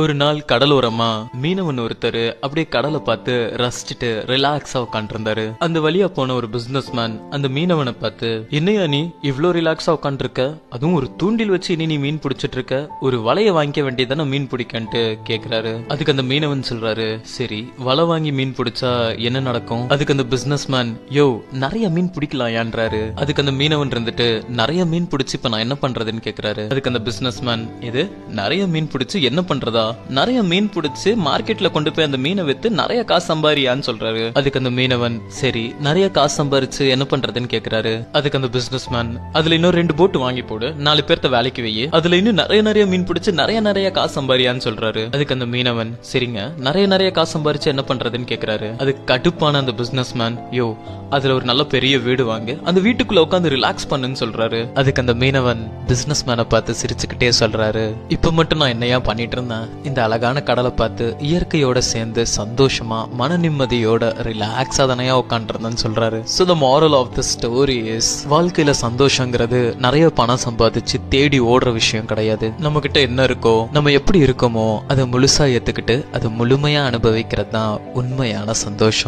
ஒரு நாள் கடலோரமா மீனவன் ஒருத்தர் அப்படியே கடலை பார்த்து ரசிச்சுட்டு ரிலாக்ஸா உட்காந்துருந்தாரு அந்த வழியா போன ஒரு பிசினஸ் மேன் அந்த மீனவனை பார்த்து என்னையா நீ இவ்வளோ ரிலாக்ஸா உட்காந்துருக்க அதுவும் ஒரு தூண்டில் வச்சு இனி நீ மீன் பிடிச்சிட்டு இருக்க ஒரு வலைய வாங்கிக்க வேண்டியதானே மீன் பிடிக்கன்ட்டு கேக்குறாரு. அதுக்கு அந்த மீனவன் சொல்றாரு சரி வலை வாங்கி மீன் பிடிச்சா என்ன நடக்கும்? அதுக்கு அந்த பிசினஸ் மேன் யோ நிறைய மீன் பிடிக்கலாம்ன்றாரு அதுக்கு அந்த மீனவன் இருந்துட்டு நிறைய மீன் பிடிச்சி இப்ப நான் என்ன பண்றதுன்னு கேக்குறாரு. அதுக்கு அந்த பிசினஸ் மேன் இது நிறைய மீன் பிடிச்சி என்ன பண்றதா? நிறைய மீன் பிடிச்சு மார்க்கெட்ல கொண்டு போய் அந்த மீனை வித்து நிறைய காசு சம்பாரியான்னு சொல்றாரு. அதுக்கு அந்த மீனவன் சரி நிறைய காசு சம்பாரிச்சு என்ன பண்றதுன்னு கேக்குறாரு. அதுக்கு அந்த பிசினஸ் மேன் அதுல இன்னும் ரெண்டு போட்டு வாங்கி போடு. நாலு பேர்த்த வேலைக்கு வை அதுல இன்னும் நிறைய நிறைய மீன் பிடிச்சு நிறைய நிறைய காசு சம்பாரியான்னு சொல்றாரு. அதுக்கு அந்த மீனவன் சரிங்க நிறைய நிறைய காசு சம்பாரிச்சு என்ன பண்றதுன்னு கேக்குறாரு. அது கடுப்பான அந்த பிசினஸ் மேன் யோ அதுல ஒரு நல்ல பெரிய வீடு வாங்கு. அந்த வீட்டுக்குள்ள உட்காந்து ரிலாக்ஸ் பண்ணுன்னு சொல்றாரு. அதுக்கு அந்த மீனவன் பிசினஸ் மேனை பார்த்து சிரிச்சுக்கிட்டே சொல்றாரு. இப்ப மட்டும் நான் என்னையா பண்ணிட்டு இருந்தேன்? இந்த அழகான கடலை பார்த்து இயற்கையோட சேர்ந்து சந்தோஷமா மன நிம்மதியோட ரிலாக்ஸா தானே உட்காந்துருந்தேன்னு சொல்றாரு. So the moral of the story is வாழ்க்கையில சந்தோஷங்கிறது நிறைய பணம் சம்பாதிச்சு தேடி ஓடுற விஷயம் கிடையாது. நம்ம கிட்ட என்ன இருக்கோ நம்ம எப்படி இருக்கோமோ அதை முழுசா ஏத்துக்கிட்டு அதை முழுமையா அனுபவிக்கிறது தான் உண்மையான சந்தோஷம்.